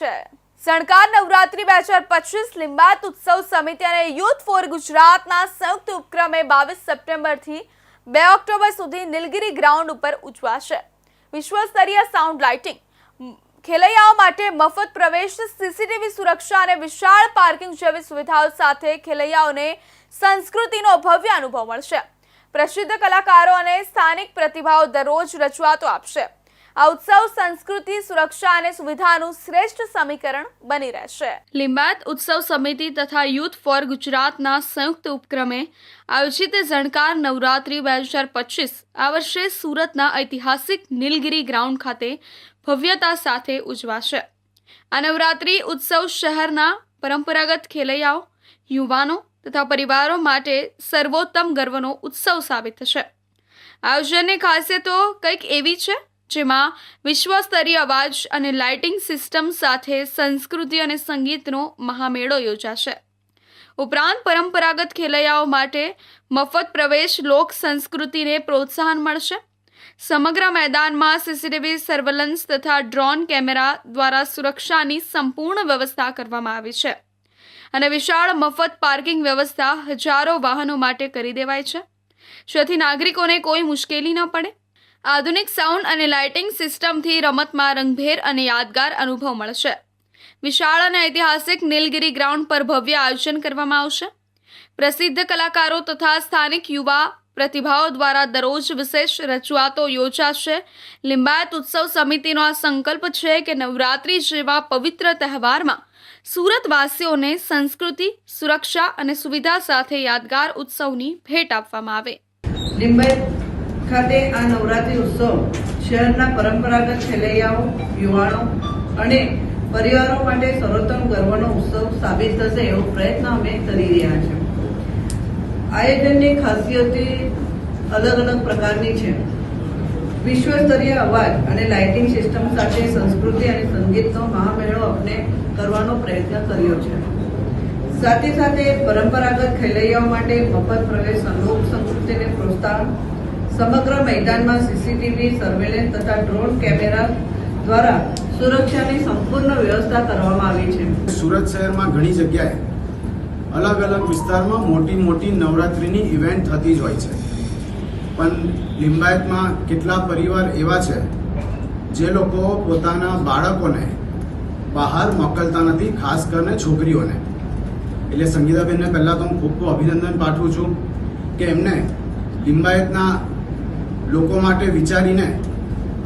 છે. સણકાર નવરાત્રી બે હજાર પચીસ લિંબાયત ઉત્સવ સમિતિ અને યુથ ફોર ગુજરાતના સંયુક્ત ઉપક્રમે બાવીસ સપ્ટેમ્બરથી બે ઓક્ટોબર સુધી નીલગિરી ગ્રાઉન્ડ ઉપર ઉજવાશે. વિશ્વ સ્તરીય સાઉન્ડ લાઇટિંગ. ખેલૈયાઓ માટે મફત પ્રવેશ, સીસીટીવી સુરક્ષા અને વિશાળ પાર્કિંગ જેવી સુવિધાઓ સાથે ખેલૈયાઓને સંસ્કૃતિનો ભવ્ય અનુભવ મળશે. પ્રસિદ્ધ કલાકારો અને સ્થાનિક પ્રતિભાઓ દરરોજ રજૂઆતો આપશે. આ ઉત્સવ સંસ્કૃતિ, સુરક્ષા અને સુવિધાનું શ્રેષ્ઠ સમીકરણ બની રહેશે. લિંબાયત ઉત્સવ સમિતિ તથા યુથ ફોર ગુજરાતના સંયુક્ત ઉપક્રમે આયોજિત ઝણકાર નવરાત્રી બે હજાર પચીસ આ વર્ષે સુરતના ઐતિહાસિક નીલગિરી ગ્રાઉન્ડ ખાતે ભવ્યતા સાથે ઉજવાશે. આ નવરાત્રી ઉત્સવ શહેરના પરંપરાગત ખેલૈયાઓ, યુવાનો તથા પરિવારો માટે સર્વોત્તમ ગર્વનો ઉત્સવ સાબિત થશે. આયોજનની ખાસિયતો કંઈક એવી છે? જેમાં વિશ્વસ્તરીય અવાજ અને લાઇટિંગ સિસ્ટમ સાથે સંસ્કૃતિ અને સંગીતનો મહામેળો યોજાશે. ઉપરાંત પરંપરાગત ખેલૈયાઓ માટે મફત પ્રવેશ લોક સંસ્કૃતિને પ્રોત્સાહન મળશે. સમગ્ર મેદાનમાં સીસીટીવી સર્વેલન્સ તથા ડ્રોન કેમેરા દ્વારા સુરક્ષાની સંપૂર્ણ વ્યવસ્થા કરવામાં આવી છે. અને વિશાળ મફત પાર્કિંગ વ્યવસ્થા હજારો વાહનો માટે કરી દેવાય છે. જેથી નાગરિકોને કોઈ મુશ્કેલી ન પડે. આધુનિક સાઉન્ડ અને લાઇટિંગ સિસ્ટમથી રમતમાં રંગભેર અને યાદગાર અનુભવ મળશે. વિશાળ અને ઐતિહાસિક નીલગિરી ગ્રાઉન્ડ પર ભવ્ય આયોજન કરવામાં આવશે. પ્રસિદ્ધ કલાકારો તથા સ્થાનિક યુવા પ્રતિભાઓ દ્વારા દરરોજ વિશેષ રજૂઆતો યોજાશે. લિંબાયત ઉત્સવ સમિતિનો આ સંકલ્પ છે કે નવરાત્રિ જેવા પવિત્ર તહેવારમાં સુરતવાસીઓને સંસ્કૃતિ, સુરક્ષા અને સુવિધા સાથે યાદગાર ઉત્સવની ભેટ આપવામાં આવે. લિંબાયત ખાતે આ નવરાત્રિ ઉત્સવ શહેરના પરંપરાગત ખેલૈયાઓ, યુવાનો અને પરિવારો માટે સર્વોત્તમ ગર્વનો ઉત્સવ સાબિત થશે એવો પ્રયત્ન અમે કરી રહ્યા છીએ. આયોજનની ખાસિયતો અલગ અલગ પ્રકારની છે. વિશ્વ સ્તરીય અવાજ અને લાઇટિંગ સિસ્ટમ સાથે સંસ્કૃતિ અને સંગીતનો મહામેળો આપણે કરવાનો પ્રયત્ન કર્યો છે. સાથે સાથે પરંપરાગત ખેલૈયાઓ માટે મફત પ્રવેશ લોક સંસ્કૃતિને પ્રોત્સાહન સમગ્ર મેદાનમાં સીસીટીવી સર્વેલન્સ તથા ડ્રોન કેમેરા દ્વારા સુરક્ષાની સંપૂર્ણ વ્યવસ્થા કરવામાં આવી છે. સુરત શહેરમાં ઘણી જગ્યાએ અલગ અલગ વિસ્તારમાં મોટી મોટી નવરાત્રિની ઇવેન્ટ થતી જ હોય છે. પણ લિંબાયતમાં કેટલા પરિવાર એવા છે જે લોકો પોતાના બાળકોને બહાર મોકલતા નથી, ખાસ કરીને છોકરીઓને. એટલે સંગીતાબેનને પહેલાં તો હું ખૂબ ખૂબ અભિનંદન પાઠવું છું કે એમને લિંબાયતના લોકો માટે વિચારીને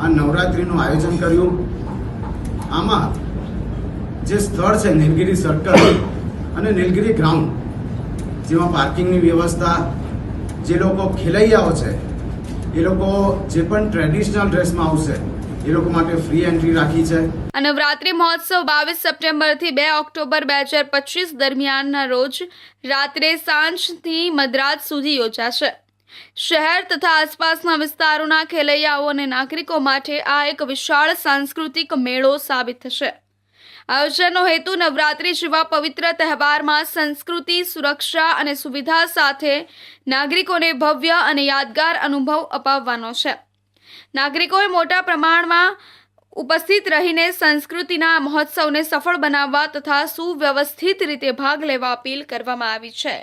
આ નવરાત્રિનું આયોજન કર્યું. આમાં જે સ્થળ છે, નીલગિરી સર્કલ અને નીલગિરી ગ્રાઉન્ડ, જેમાં પાર્કિંગની વ્યવસ્થા, જે લોકો ખેલૈયાઓ છે, એ લોકો જે પણ ટ્રેડિશનલ ડ્રેસમાં આવશે, એ લોકો માટે ફ્રી એન્ટ્રી રાખી છે. આ નવરાત્રી મહોત્સવ બાવીસ સપ્ટેમ્બરથી બે ઓક્ટોબર બે હજાર પચીસ દરમિયાનના રોજ રાત્રે સાંજથી મધરાત સુધી યોજાશે. શહેર તથા આસપાસના વિસ્તારોના ખેલૈયાઓ અને નાગરિકો માટે આ એક વિશાળ સાંસ્કૃતિક મેળો સાબિત થશે. આયોજનનો હેતુ નવરાત્રી જેવા પવિત્ર તહેવારમાં સંસ્કૃતિ, સુરક્ષા અને સુવિધા સાથે નાગરિકોને ભવ્ય અને યાદગાર અનુભવ અપાવવાનો છે. નાગરિકોએ મોટા પ્રમાણમાં ઉપસ્થિત રહીને સંસ્કૃતિના મહોત્સવને સફળ બનાવવા તથા સુવ્યવસ્થિત રીતે ભાગ લેવા અપીલ કરવામાં આવી છે.